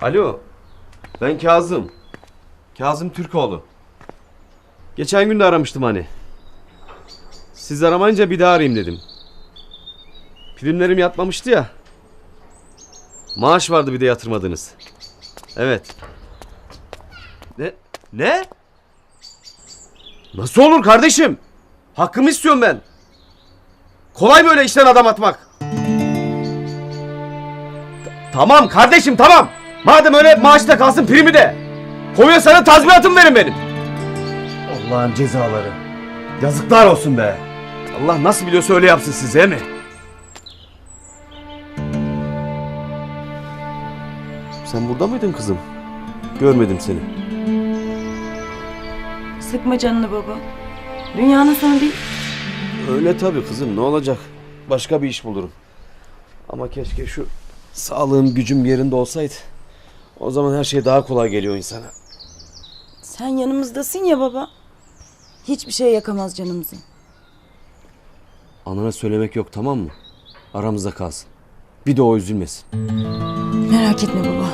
Alo. Ben Kazım. Kazım Türkoğlu. Geçen gün de aramıştım hani. Siz aramayınca bir daha arayayım dedim. Primlerim yatmamıştı ya. Maaş vardı bir de yatırmadınız. Evet. Ne? Ne? Nasıl olur kardeşim? Hakkımı istiyorum ben. Kolay böyle işten adam atmak. Tamam kardeşim tamam. Madem öyle maaşta kalsın primi de. Kovuyor sana tazminatımı verin benim. Allah'ın cezaları. Yazıklar olsun be. Allah nasıl biliyorsa öyle yapsın size mi? Sen burada mıydın kızım? Görmedim seni. Sıkma canını baba. Dünyanın sonu değil. Öyle tabii kızım ne olacak? Başka bir iş bulurum. Ama keşke şu sağlığım gücüm yerinde olsaydı. O zaman her şey daha kolay geliyor insana. Sen yanımızdasın ya baba. Hiçbir şey yakamaz canımızı. Anana söylemek yok tamam mı? Aramızda kalsın. Bir de o üzülmesin. Merak etme baba.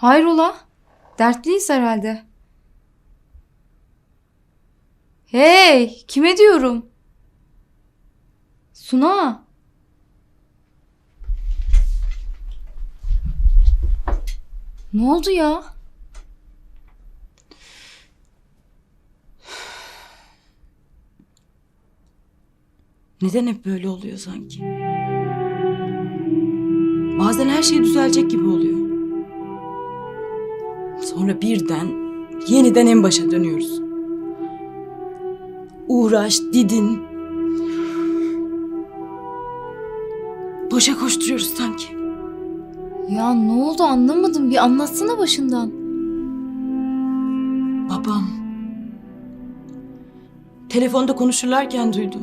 Hayrola? Dertliyiz herhalde. Hey, kime diyorum? Suna. Ne oldu ya? Neden hep böyle oluyor sanki? Bazen her şey düzelecek gibi oluyor. Sonra birden yeniden en başa dönüyoruz. Uğraş, didin. Boşa koşturuyoruz sanki. Ya ne oldu anlamadım. Bir anlatsana başından. Babam. Telefonda konuşurlarken duydum.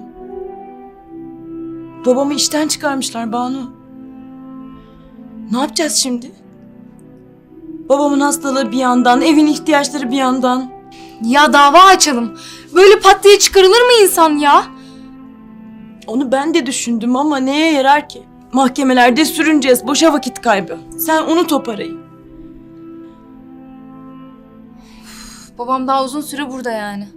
Babamı işten çıkarmışlar Banu. Ne yapacağız şimdi? Babamın hastalığı bir yandan, evin ihtiyaçları bir yandan. Ya dava açalım. Böyle pat diye çıkarılır mı insan ya? Onu ben de düşündüm ama neye yarar ki? Mahkemelerde sürüneceğiz, boşa vakit kaybı. Sen unut o parayı. Babam daha uzun süre burada yani.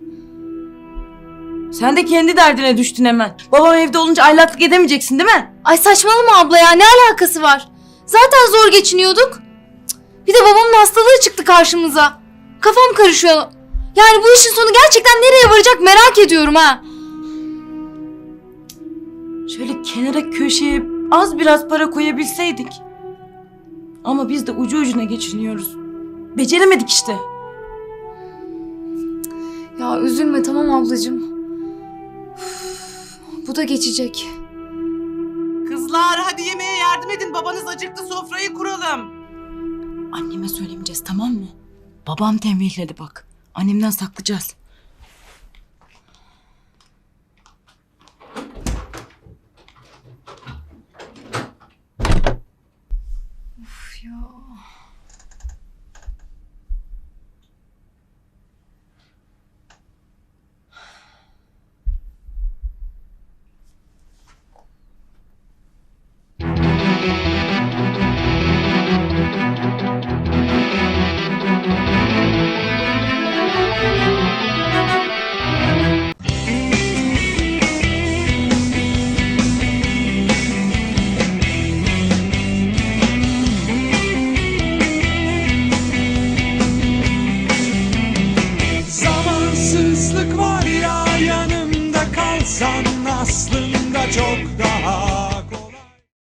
Sen de kendi derdine düştün hemen. Babam evde olunca aylaklık edemeyeceksin değil mi? Ay saçmalama abla ya ne alakası var? Zaten zor geçiniyorduk. Hastalığı çıktı karşımıza. Kafam karışıyor. Yani bu işin sonu gerçekten nereye varacak merak ediyorum ha. Şöyle kenara köşeye az biraz para koyabilseydik. Ama biz de ucu ucuna geçiniyoruz. Beceremedik işte. Ya üzülme tamam ablacığım. Üf, Bu da geçecek. Kızlar hadi yemeğe yardım edin. Babanız acıktı sofrayı kuralım. Anneme söylemeyeceğiz tamam mı? Babam tembihledi bak. Annemden saklayacağız. aslında çok daha